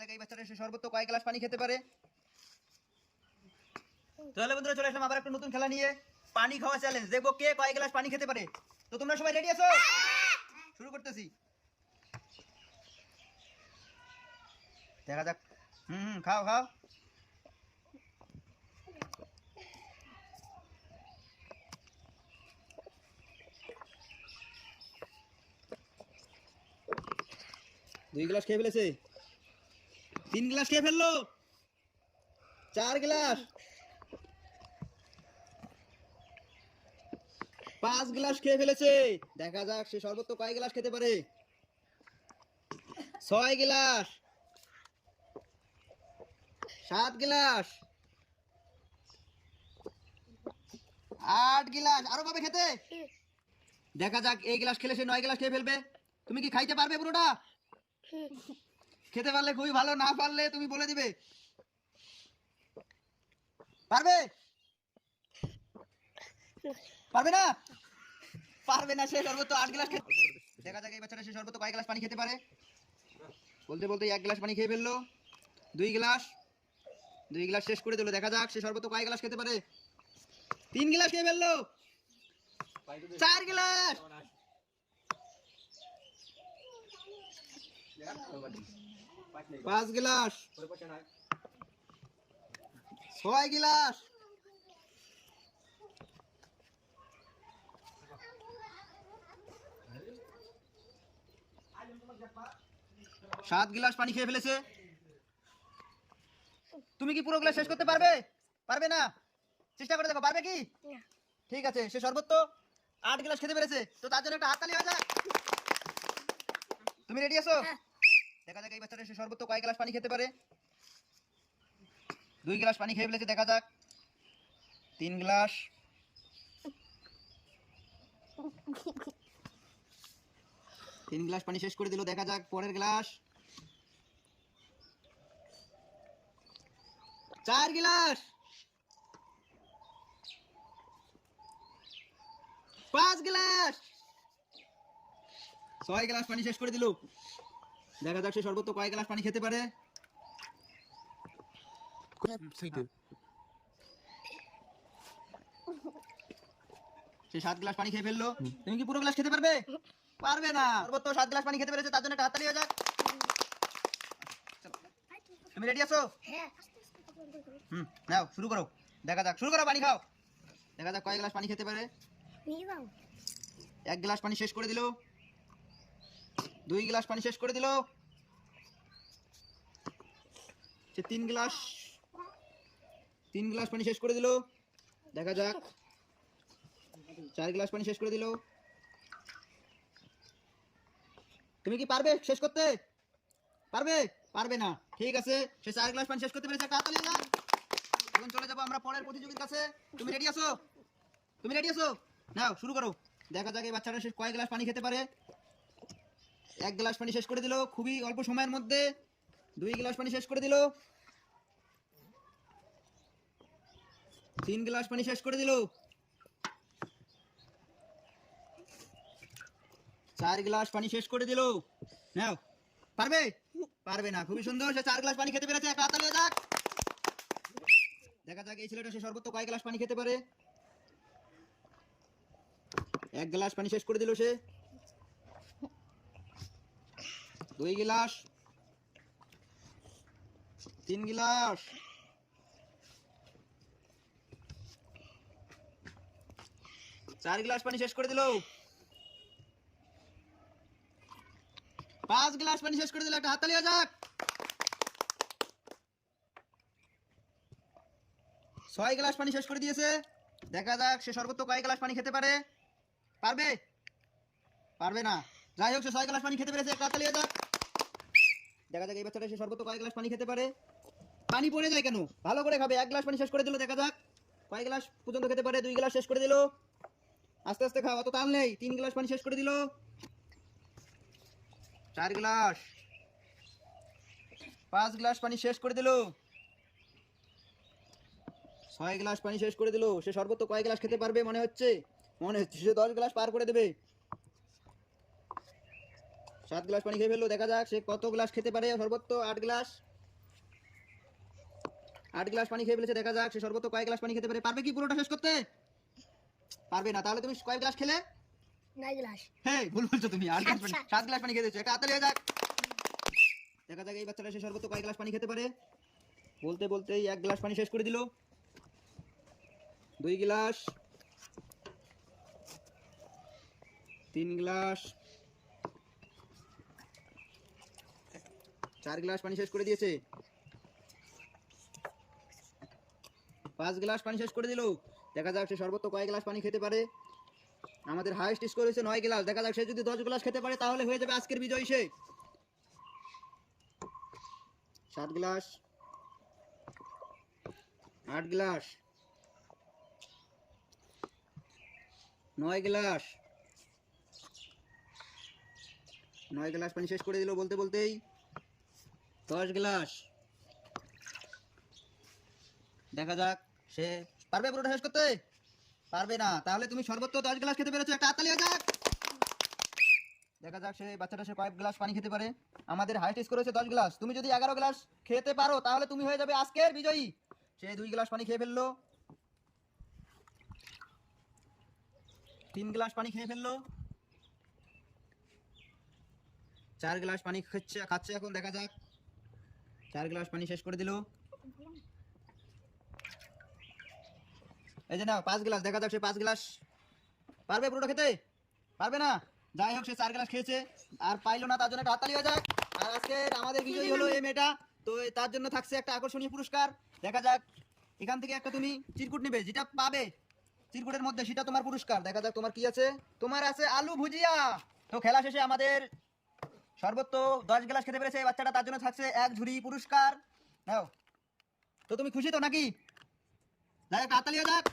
যাক এই বাচ্চাটা সে সর্বোচ্চ কয় গ্লাস পানি খেতে পারে। তাহলে বন্ধুরা চলে আসলাম আবার একটা নতুন খেলা নিয়ে। পানি খাওয়া চ্যালেঞ্জ দেখব কে কয় গ্লাস পানি খেতে পারে। তো তোমরা সবাই রেডি আছো? শুরু করতেছি। দেখা যাক। হুম, খাও খাও। দুই গ্লাস খেয়ে ফেলেছে? তিন গ্লাস খেয়ে ফেলল? চার গ্লাস। পাঁচ গ্লাস খেয়ে ফেলেছে। দেখা যাক সে সর্বোচ্চ কয় গ্লাস খেতে পারে। ছয় গ্লাস। সাত গ্লাস। আট গ্লাস। আরও পাবে খেতে? দেখা যাক এই গ্লাস খেলে সে নয় গ্লাস খেয়ে ফেলবে। তুমি কি খাইতে পারবে পুরোটা? খেতে পারলে খুবই ভালো, না পারলে তুমি বলে দিবে। পারবে? পারবে না? পারবে না, সে সর্বোচ্চ আট গ্লাস খেতে দেখা যাক এই বাচ্চাটা সে সর্বোচ্চ কয় গ্লাস পানি খেতে পারে। বলতে বলতে এক গ্লাস পানি খেয়ে ফেলল। দুই গ্লাস। দুই গ্লাস শেষ করে দিল। দেখা যাক সে সর্বত কয় গ্লাস খেতে পারে। তিন গ্লাস খেয়ে ফেলল। চার গ্লাস! পাঁচ গ্লাস। ছয় গ্লাস। সাত গ্লাস পানি খেয়ে ফেলেছে। তুমি কি পুরো গ্লাস শেষ করতে পারবে? পারবে না? চেষ্টা করে দেখো পারবে কি? ঠিক আছে সে সর্বোচ্চ আট গ্লাস খেতে পেরেছে। তো তার জন্য একটা হাততালি হয়ে যাক তুমি রেডি আছো? দেখা যাক এই বাচ্চাটা সে সর্বোচ্চ কয় গ্লাস পানি খেতে পারে? দুই গ্লাস পানি খেয়ে ফেলেছে, দেখা যাক। তিন গ্লাস। তিন গ্লাস পানি শেষ করে দিল, দেখা যাক, পরের গ্লাস। চার গ্লাস। পাঁচ গ্লাস। ছয় গ্লাস পানি শেষ করে দিল। দেখা যাক সে সর্বোচ্চ কয় গ্লাস পানি খেতে পারে। সে সাত গ্লাস পানি খেয়ে ফেলল। তুমি কি পুরো গ্লাস খেতে পারবে? পারবে না। সর্বোচ্চ সাত গ্লাস পানি খেতে পেরেছে তার জন্য একটা হাততালি হয়ে যাক। তুমি রেডি আছো? হুম নাও শুরু করো। দেখা যাক শুরু করো পানি খাও। দেখা যাক কয় গ্লাস পানি খেতে পারে। এক গ্লাস পানি শেষ করে দিল। দুই গ্লাস পানি শেষ করে দিল। সে তিন গ্লাস তিন গ্লাস পানি শেষ করে দিল। দেখা যাক। চার গ্লাস পানি শেষ করে দিল। তুমি কি পারবে শেষ করতে? পারবে? পারবে না। ঠিক আছে। সে চার গ্লাস পানি শেষ করতে পেরেছে। এখন চলে যাব আমরা পরের প্রতিযোগীর কাছে। তুমি রেডি আছো? তুমি রেডি আছো? নাও, শুরু করো। দেখা যাক এই বাচ্চাটা শেষ কয় গ্লাস পানি খেতে পারে। এক গ্লাস পানি শেষ করে দিল, খুবই অল্প সময়ের মধ্যে। দুই গ্লাস পানি শেষ করে দিল। তিন গ্লাস পানি শেষ করে দিল। চার গ্লাস পানি শেষ করে দিল। নাও, পারবে? পারবে না, খুবই সুন্দর, সে চার গ্লাস পানি খেতে পেরেছে। একটা হাতালে যাক। দেখা যাক এই ছেলেটা সে সর্বোচ্চ কয় গ্লাস পানি খেতে পারে। এক গ্লাস পানি শেষ করে দিল সে। দুই গ্লাস। তিন গ্লাস। চার গ্লাস পানি শেষ করে দিল। পাঁচ গ্লাস পানি শেষ করে দিল, একটা হাততালি যাক ছয় গ্লাস পানি শেষ করে দিয়েছে। দেখা যাক সে সর্বোচ্চ কয় গ্লাস পানি খেতে পারে। পারবে? পারবে না। যাই হোক, সে ছয় গ্লাস পানি খেতে পেরেছে দেখা যাক, এই বাচ্চাটা সে গ্লাস পানি খেতে পারে। পানি পড়ে যায় কেন? ভালো করে খাবে, এক গ্লাস পানি শেষ করে দিল, দেখা যাক। কয় গ্লাস পর্যন্ত খেতে পারে? দুই গ্লাস শেষ করে দিল। আস্তে আস্তে অত নেই। তিন গ্লাস পানি শেষ করে দিল। চার গ্লাস। পাঁচ গ্লাস পানি শেষ করে দিল। ছয় গ্লাস পানি শেষ করে দিল। সে সর্বোচ্চ কয় গ্লাস খেতে পারবে, মনে হচ্ছে? মনে হচ্ছে, সে দশ গ্লাস পার করে দেবে। সাত গ্লাস পানি খেয়ে ফেলল দেখা যাক সে কত গ্লাস খেতে পারে। সর্বোচ্চ আট গ্লাস। আট গ্লাস পানি খেয়ে ফেলেছে দেখা যাক সে সর্বোচ্চ কয়েক গ্লাস পানি খেতে পারে। পারবে কি পুরোটা শেষ করতে? পারবে না তাহলে তুমি কয়েক গ্লাস খেলে? নয় গ্লাস। হ্যাঁ ভুল বলছো তুমি আট গ্লাস পানি সাত। সাত গ্লাস পানি খেয়ে একটা হাতে হয়ে যাক। দেখা যাক এই বাচ্চাটা সে সর্বোচ্চ কয়েক গ্লাস পানি খেতে পারে। বলতে বলতেই এক গ্লাস পানি শেষ করে দিল। দুই গ্লাস। তিন গ্লাস। চার গ্লাস পানি শেষ করে দিয়েছে। পাঁচ গ্লাস পানি শেষ করে দিল। দেখা যাক সে সর্বোচ্চ কয়েক গ্লাস পানি খেতে পারে। আমাদের হাইস্ট স্কোর হয়েছে নয় গ্লাস। দেখা যাক সে যদি দশ গ্লাস খেতে পারে, তাহলে হয়ে যাবে আজকের বিজয়ী সে। সাত গ্লাস, আট গ্লাস, নয় গ্লাস। নয় গ্লাস পানি শেষ করে দিল বলতে বলতেই দশ গ্লাস। দেখা যাক, সে পারবে পুরোটা শেষ করতে? পারবে না, তাহলে তুমি সর্বোচ্চ দশ গ্লাস খেতে পেরেছ, একটা হয়ে যাক দেখা যাক, সে বাচ্চাটা সে কয়েক গ্লাস পানি খেতে পারে। আমাদের হাইস্ট স্কোর হয়েছে দশ গ্লাস। তুমি যদি এগারো গ্লাস খেতে পারো, তাহলে তুমি হয়ে যাবে আজকের বিজয়ী। সে দুই গ্লাস পানি খেয়ে ফেলল। তিন গ্লাস পানি খেয়ে ফেলল। চার গ্লাস পানি খাচ্ছে খাচ্ছে এখন, দেখা যাক। চার গ্লাস পানি শেষ করে দিল। এই যে না পাঁচ গ্লাস, দেখা যাক সে পাঁচ গ্লাস পারবে পুরোটা খেতে? পারবে না? যাই হোক, সে চার গ্লাস খেয়েছে, আর পাইলো না, তার জন্য একটা হাততালি হয়ে যাক। আর আজকে আমাদের বিজয়ী হলো এই মেয়েটা, তো তার জন্য থাকছে একটা আকর্ষণীয় পুরস্কার। দেখা যাক, এখান থেকে একটা তুমি চিরকুট নিবে, যেটা পাবে চিরকুটের মধ্যে, সেটা তোমার পুরস্কার। দেখা যাক তোমার কি আছে। তোমার আছে আলু ভুজিয়া। তো খেলা শেষে আমাদের সর্বোচ্চ দশ গ্লাস খেতে পেরেছে বাচ্চাটা তার জন্য থাকছে এক ঝুড়ি পুরস্কার। তো তুমি খুশি তো নাকি? তাহলে তাড়াতাড়ি যাক।